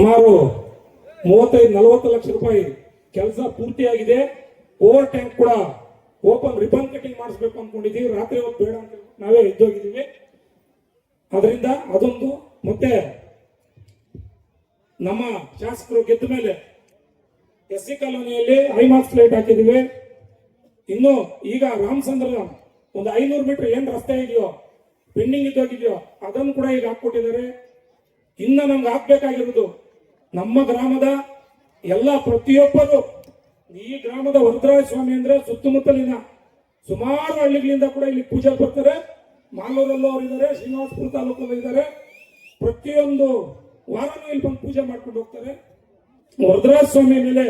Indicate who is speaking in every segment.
Speaker 1: ಸುಮಾರು ಮೂವತ್ತೈದು, ನಲವತ್ತು ಲಕ್ಷ ರೂಪಾಯಿ ಕೆಲಸ ಪೂರ್ತಿಯಾಗಿದೆ. ಓವರ್ ಟೈಮ್ ಕೂಡ ಓಪನ್ ರಿಬನ್ ಕಟಿಂಗ್ ಮಾಡಿಸ್ಬೇಕು ಅನ್ಕೊಂಡಿದ್ದೀವಿ ರಾತ್ರಿ ಹೊತ್ತು ಬೇಡ ಅಂತ ನಾವೇ ಎದ್ದೋಗಿದ್ದೀವಿ ಅದರಿಂದ ಅದೊಂದು ಮತ್ತೆ ನಮ್ಮ ಶಾಸಕರು ಗೆದ್ದ ಮೇಲೆ ಎಸ್ ಸಿ ಕಾಲೋನಿಯಲ್ಲಿ ಐಮಾಕ್ಸ್ ಫ್ಲೈಟ್ ಹಾಕಿದ್ದೀವಿ. ಇನ್ನು ಈಗ ರಾಮಚಂದ್ರ ಒಂದು ಐನೂರು ಮೀಟರ್ ಏನ್ ರಸ್ತೆ ಇದೆಯೋ ಪೆಂಡಿಂಗ್ ಇದ್ದೋಗಿದೆಯೋ, ಅದನ್ನು ಕೂಡ ಈಗ ಹಾಕ್ಕೊಟ್ಟಿದ್ದಾರೆ. ಇನ್ನ ನಮ್ಗೆ ಹಾಕ್ಬೇಕಾಗಿರೋದು ನಮ್ಮ ಗ್ರಾಮದ ಎಲ್ಲ ಪ್ರತಿಯೊಬ್ಬರು ಈ ಗ್ರಾಮದ ವರದರಾಜ ಸ್ವಾಮಿ ಅಂದ್ರೆ ಸುತ್ತಮುತ್ತಲಿನ ಸುಮಾರು ಹಳ್ಳಿಗಳಿಂದ ಕೂಡ ಇಲ್ಲಿ ಪೂಜೆ ಬರ್ತಾರೆ ಮಾಲೂರಲ್ಲೂ ಅವರು ಇದ್ದಾರೆ ಶ್ರೀನಿವಾಸಪುರ ತಾಲೂಕಲ್ಲೂ ಇದ್ದಾರೆ ಪ್ರತಿಯೊಂದು ವಾರನೂ ಇಲ್ಲಿ ಬಂದು ಪೂಜೆ ಮಾಡ್ಕೊಂಡು ಹೋಗ್ತಾರೆ. ವರದರಾಜ ಸ್ವಾಮಿ ಮೇಲೆ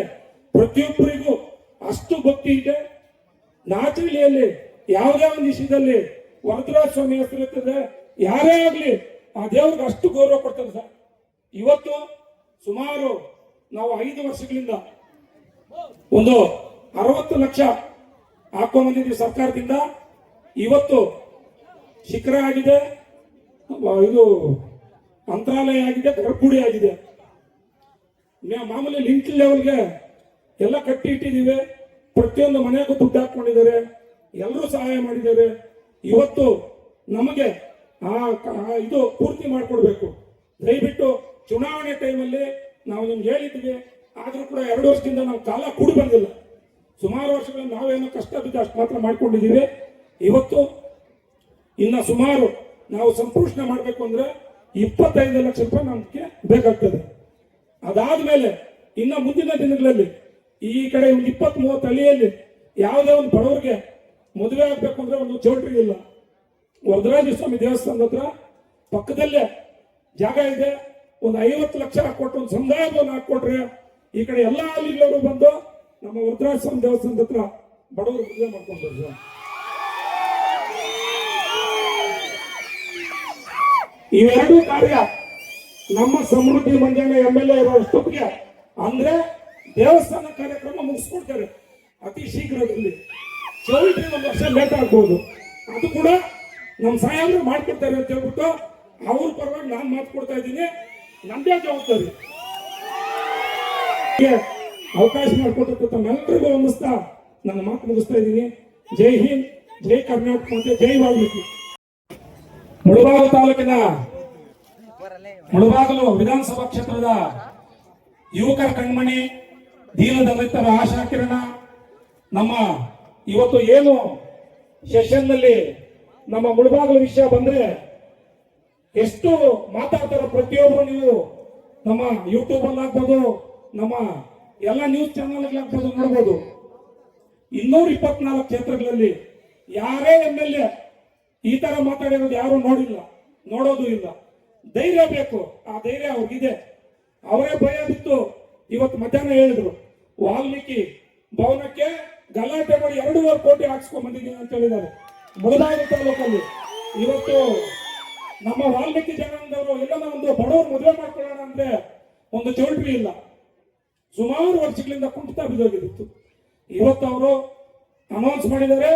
Speaker 1: ಪ್ರತಿಯೊಬ್ಬರಿಗೂ ಅಷ್ಟು ಭಕ್ತಿ ಇದೆ. ನಾಚಿಲಿಯಲ್ಲಿ ಯಾವುದೇ ಒಂದು ವಿಷಯದಲ್ಲಿ ವರದರಾಜ ಸ್ವಾಮಿ ಹೆಸರಿರ್ತದೆ ಯಾರೇ ಆಗ್ಲಿ ಆ ದೇವ್ರಿಗೆ ಅಷ್ಟು ಗೌರವ ಕೊಡ್ತಾರೆ ಸರ್. ಇವತ್ತು ಸುಮಾರು ನಾವು ಐದು ವರ್ಷಗಳಿಂದ ಒಂದು ಅರವತ್ತು ಲಕ್ಷ ಹಾಕೊಂಡ್ ಸರ್ಕಾರದಿಂದ ಇವತ್ತು ಶಿಖರ ಆಗಿದೆ, ಇದು ಮಂತ್ರಾಲಯ ಆಗಿದೆ ಗರ್ಭುಡಿ ಆಗಿದೆ. ಮಾಮೂಲಿ ಲಿಂಕ್ ಲೆವೆಲ್ಗೆ ಎಲ್ಲ ಕಟ್ಟಿ ಇಟ್ಟಿದ್ದೀವಿ. ಪ್ರತಿಯೊಂದು ಮನೆಗೂ ದುಡ್ಡು ಹಾಕೊಂಡಿದ್ದಾರೆ ಎಲ್ಲರೂ ಸಹಾಯ ಮಾಡಿದ್ದಾರೆ. ಇವತ್ತು ನಮಗೆ ಆ ಇದು ಪೂರ್ತಿ ಮಾಡಿಕೊಡ್ಬೇಕು. ದಯವಿಟ್ಟು ಚುನಾವಣೆ ಟೈಮಲ್ಲಿ ನಾವು ನಿಮ್ಗೆ ಹೇಳಿದ್ವಿ, ಆದರೂ ಕೂಡ ಎರಡು ವರ್ಷದಿಂದ ನಾವು ಕಾಲ ಕೂಡಿ ಬಂದಿಲ್ಲ. ಸುಮಾರು ವರ್ಷಗಳಿಂದ ನಾವೇನೋ ಕಷ್ಟ ಬಿದ್ದು ಅಷ್ಟು ಮಾತ್ರ ಮಾಡ್ಕೊಂಡಿದ್ದೀವಿ. ಇವತ್ತು ಇನ್ನ ಸುಮಾರು ನಾವು ಸಂಪೂರ್ಣ ಮಾಡಬೇಕು ಅಂದ್ರೆ ಇಪ್ಪತ್ತೈದು ಲಕ್ಷ ರೂಪಾಯಿ ನಮ್ಗೆ ಬೇಕಾಗ್ತದೆ. ಅದಾದ್ಮೇಲೆ ಇನ್ನ ಮುಂದಿನ ದಿನಗಳಲ್ಲಿ ಈ ಕಡೆ ಒಂದು ಇಪ್ಪತ್ತ್ ಮೂವತ್ತು ಹಳ್ಳಿಯಲ್ಲಿ ಯಾವುದೇ ಒಂದು ಬಡವರಿಗೆ ಮದುವೆ ಆಗ್ಬೇಕು ಅಂದ್ರೆ ಒಂದು ಚೌಟ್ರಿ ಇಲ್ಲ. ವರದರಾಜ ಸ್ವಾಮಿ ದೇವಸ್ಥಾನದ ಹತ್ರ ಪಕ್ಕದಲ್ಲೇ ಜಾಗ ಇದೆ. ಒಂದು ಐವತ್ತು ಲಕ್ಷ ಕೊಟ್ಟು ಒಂದು ಸಮುದಾಯ ಭವನ ಹಾಕೊಟ್ರೆ ಈ ಕಡೆ ಎಲ್ಲ ಹಳ್ಳಿಗಳವರು ಬಂದು ನಮ್ಮ ವೃದ್ಧಾಶ್ರಮ ದೇವಸ್ಥಾನದ ಹತ್ರ ಬಡವರು ಪೂಜೆ ಸರ್ ಇವೆರಡೂ ಕಾರ್ಯ ನಮ್ಮ ಸಮೃದ್ಧಿ ಮಂಜಾನ ಎಂ ಎಲ್ ಎ ಅಂದ್ರೆ ದೇವಸ್ಥಾನ ಕಾರ್ಯಕ್ರಮ ಮುಗಿಸ್ಕೊಡ್ತಾರೆ ಅತಿ ಶೀಘ್ರದಲ್ಲಿ. ಚೌಲ್ಟ್ರಿ ಒಂದು ವರ್ಷ ಲೇಟ್ ಆಗ್ಬೋದು. ಅದು ಕೂಡ ನಮ್ಮ ಸಹಾಯ ಮಾಡ್ಕೊಡ್ತಾರೆ ಅಂತ ಹೇಳ್ಬಿಟ್ಟು ಅವ್ರ ಪರವಾಗಿ ನಾನು ಮಾತು ಕೊಡ್ತಾ ಇದ್ದೀನಿ. ನಂದೇ ಜವಾಬ್ದಾರಿ. ಅವಕಾಶ ಮಾಡಿಕೊಟ್ಟಂತ ತಮ್ಮೆಲ್ಲರಿಗೂ ವಂದಿಸ್ತಾ ನನ್ನ ಮಾತು ಮುಗಿಸ್ತಾ ಇದ್ದೀನಿ. ಜೈ ಹಿಂದ್, ಜೈ ಕರ್ನಾಟಕ ಮತ್ತೆ ಜೈ ವಾಲ್ಮೀಕಿ. ಮುಳಬಾಗ ತಾಲೂಕಿನ ಮುಳಬಾಗಲು ವಿಧಾನಸಭಾ ಕ್ಷೇತ್ರದ ಯುವಕರ ಕಣ್ಮಣಿ ದೀನದಲಿತರ ಆಶಾ ಕಿರಣ, ನಮ್ಮ ಇವತ್ತು ಏನು ಸೆಷನ್ನಲ್ಲಿ ನಮ್ಮ ಮುಳಬಾಗಲು ವಿಷಯ ಬಂದ್ರೆ ಎಷ್ಟು ಮಾತಾಡ್ತಾರ ಪ್ರತಿಯೊಬ್ಬರು ನೀವು ನಮ್ಮ ಯೂಟ್ಯೂಬ್ ಅಲ್ಲಿ ಹಾಕ್ಬೋದು ನಮ್ಮ ಎಲ್ಲ ನ್ಯೂಸ್ ಚಾನಲ್ ಹಾಕ್ಬೋದು ನೋಡ್ಬೋದು. ಇನ್ನೂರ ಇಪ್ಪತ್ನಾಲ್ಕು ಕ್ಷೇತ್ರಗಳಲ್ಲಿ ಯಾರೇ ಎಂ ಎಲ್ ಎ ಈ ತರ ಮಾತಾಡಿರೋದು ಯಾರು ನೋಡಿಲ್ಲ, ನೋಡೋದು ಇಲ್ಲ. ಧೈರ್ಯ ಬೇಕು, ಆ ಧೈರ್ಯ ಅವ್ರಿಗಿದೆ. ಅವರೇ ಭಯ ಬಿತ್ತು, ಇವತ್ತು ಮಧ್ಯಾಹ್ನ ಹೇಳಿದ್ರು. ವಾಲ್ಮೀಕಿ ಭವನಕ್ಕೆ ಗಲಾಟೆ ಮಾಡಿ ಎರಡೂವರೆ ಕೋಟಿ ಹಾಕ್ಸ್ಕೊಂಡ್ ಬಂದಿದ್ದೀನಿ ಅಂತ ಹೇಳಿದ್ದಾರೆ. ಮುಳಬಾಗಿಲು ತಾಲೂಕಲ್ಲಿ. ಇವತ್ತು ನಮ್ಮ ವಾಲ್ಮೀಕಿ ಜನಾಂಗದವರು ಎಲ್ಲ ಒಂದು ಬಡವರು ಮದುವೆ ಮಾಡ್ಕೊಳ್ಳೋಣ ಅಂದ್ರೆ ಒಂದು ಚೌಲ್ಟ್ರಿ ಇಲ್ಲ. ಸುಮಾರು ವರ್ಷಗಳಿಂದ ಕುಂಠಿತ ಬಿದ್ದೋಗಿರುತ್ತೆ ಇವತ್ತು ಅವರು ಅನೌನ್ಸ್ ಮಾಡಿದರೆ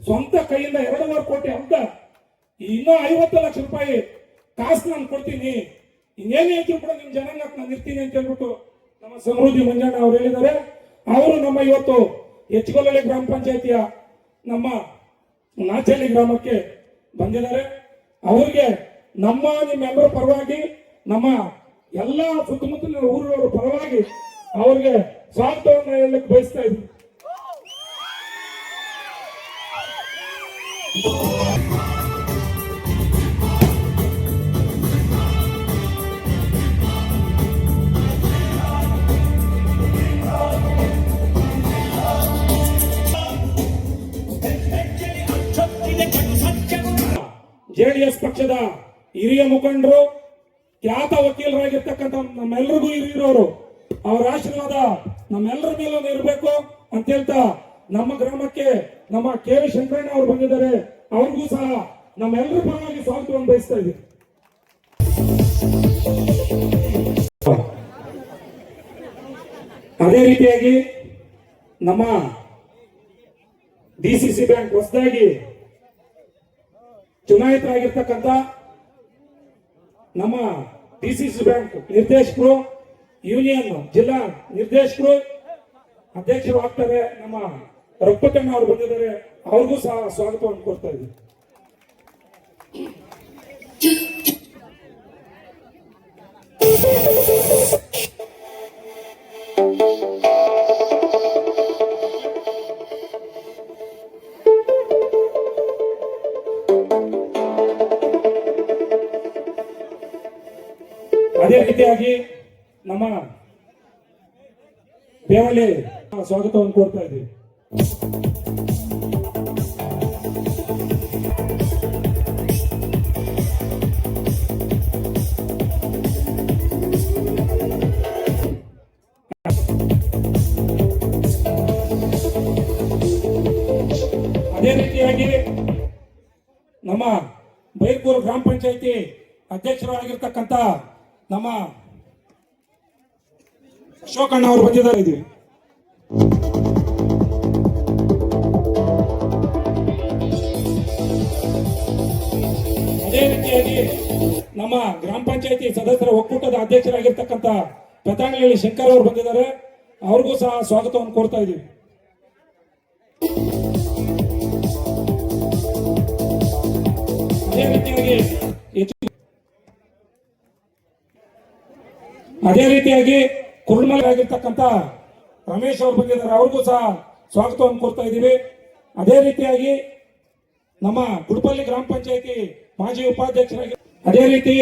Speaker 1: ಸ್ವಂತ ಕೈಯಿಂದ ಎರಡೂವರೆ ಕೋಟಿ ಅಂತ ಇನ್ನೂ ಐವತ್ತು ಲಕ್ಷ ರೂಪಾಯಿ ಕಾಸು ನಾನು ಕೊಡ್ತೀನಿ. ಇನ್ನೇನೇ ಇದ್ರು ಕೂಡ ನಿಮ್ ಜನಾಂಗಕ್ಕೆ ನಾನು ಇರ್ತೀನಿ ಅಂತ ಹೇಳ್ಬಿಟ್ಟು ನಮ್ಮ ಸಮೃದ್ಧಿ ಮಂಜಣ್ಣ ಅವ್ರು ಹೇಳಿದ್ದಾರೆ. ಅವರು ನಮ್ಮ ಇವತ್ತು ಹೆಚ್ಚುಗೊಲ್ಲಳ್ಳಿ ಗ್ರಾಮ ಪಂಚಾಯತಿಯ ನಮ್ಮ ನಾಚಳ್ಳಿ ಗ್ರಾಮಕ್ಕೆ ಬಂದಿದ್ದಾರೆ. ಅವ್ರಿಗೆ ನಮ್ಮ ನಿಮ್ಮೆಲ್ಲರ ಪರವಾಗಿ ನಮ್ಮ ಎಲ್ಲ ಸುತ್ತಮುತ್ತಲಿನ ಊರಿನವರ ಪರವಾಗಿ ಅವ್ರಿಗೆ ಸ್ವಾಗತವನ್ನು ಹೇಳಲಿಕ್ಕೆ ಬಯಸ್ತಾ ಇದ್ದೀನಿ. ಜೆಡಿಎಸ್ ಪಕ್ಷದ ಹಿರಿಯ ಮುಖಂಡರು, ಖ್ಯಾತ ವಕೀಲರಾಗಿರ್ತಕ್ಕಂಥ ನಮ್ಮೆಲ್ಲರಿಗೂ ಇರೋರು ಅವರ ಆಶೀರ್ವಾದ ನಮ್ಮೆಲ್ಲರ ಮೇಲೂ ಇರಬೇಕು ಅಂತ ಹೇಳ್ತಾ ನಮ್ಮ ಗ್ರಾಮಕ್ಕೆ ನಮ್ಮ ಕೆ ವಿ ಶಂಕರಣ್ಣ ಅವರು ಬಂದಿದ್ದಾರೆ. ಅವ್ರಿಗೂ ಸಹ ನಮ್ಮೆಲ್ಲರ ಪರವಾಗಿ ಸ್ವಾಗತವನ್ನು ಬಯಸ್ತಾ ಇದ್ದೀವಿ ಅದೇ ರೀತಿಯಾಗಿ ನಮ್ಮ ಡಿ ಸಿ ಸಿ ಬ್ಯಾಂಕ್ ಹೊಸದಾಗಿ ಚುನಾಯಿತರಾಗಿರ್ತಕ್ಕಂಥ ನಮ್ಮ ಡಿ ಸಿ ಸಿ ಬ್ಯಾಂಕ್ ನಿರ್ದೇಶಕರು, ಯೂನಿಯನ್ ಜಿಲ್ಲಾ ನಿರ್ದೇಶಕರು ಅಧ್ಯಕ್ಷರು ಆಗ್ತಾರೆ. ನಮ್ಮ ರಘುಪತಣ್ಣ ಅವರು ಬಂದಿದ್ದಾರೆ. ಅವ್ರಿಗೂ ಸಹ ಸ್ವಾಗತವನ್ನು ಕೊಡ್ತಾ ಇದ್ದೀವಿ ಅದೇ ರೀತಿಯಾಗಿ ನಮ್ಮ ದೇವಲ್ಲಿ ಸ್ವಾಗತವನ್ನು ಕೋರ್ತಾ ಇದ್ದೀವಿ. ಅದೇ ರೀತಿಯಾಗಿ ನಮ್ಮ ಬೈರ್ಪುರ ಗ್ರಾಮ ಪಂಚಾಯತಿ ಅಧ್ಯಕ್ಷರಾಗಿರ್ತಕ್ಕಂಥ ನಮ್ಮ ಅಶೋಕಣ್ಣ ಅವರು ಬಂದಿದ್ದಾರೆ ಇದೀವಿ ಅದೇ ರೀತಿಯಾಗಿ ನಮ್ಮ ಗ್ರಾಮ ಪಂಚಾಯತಿ ಸದಸ್ಯರ ಒಕ್ಕೂಟದ ಅಧ್ಯಕ್ಷರಾಗಿರ್ತಕ್ಕಂಥ ಪ್ರತಾಂಗಲಿ ಶಂಕರ್ ಅವರು ಬಂದಿದ್ದಾರೆ. ಅವ್ರಿಗೂ ಸಹ ಸ್ವಾಗತವನ್ನು ಕೋರ್ತಾ ಇದ್ದೀವಿ. ಅದೇ ರೀತಿಯಾಗಿ ಅದೇ ರೀತಿಯಾಗಿ ಕುರುಮಲಾಗಿರ್ತಕ್ಕಂಥ ರಮೇಶ್ ಅವರು ಬಂದಿದ್ದಾರೆ ಅವ್ರಿಗೂ ಸಹ ಸ್ವಾಗತವನ್ನು ಕೊಡ್ತಾ ಇದ್ದೀವಿ. ಅದೇ ರೀತಿಯಾಗಿ ನಮ್ಮ ಗುಡ್ಪಲ್ಲಿ ಗ್ರಾಮ ಪಂಚಾಯತಿ ಮಾಜಿ ಉಪಾಧ್ಯಕ್ಷರಾಗಿ ಅದೇ ರೀತಿ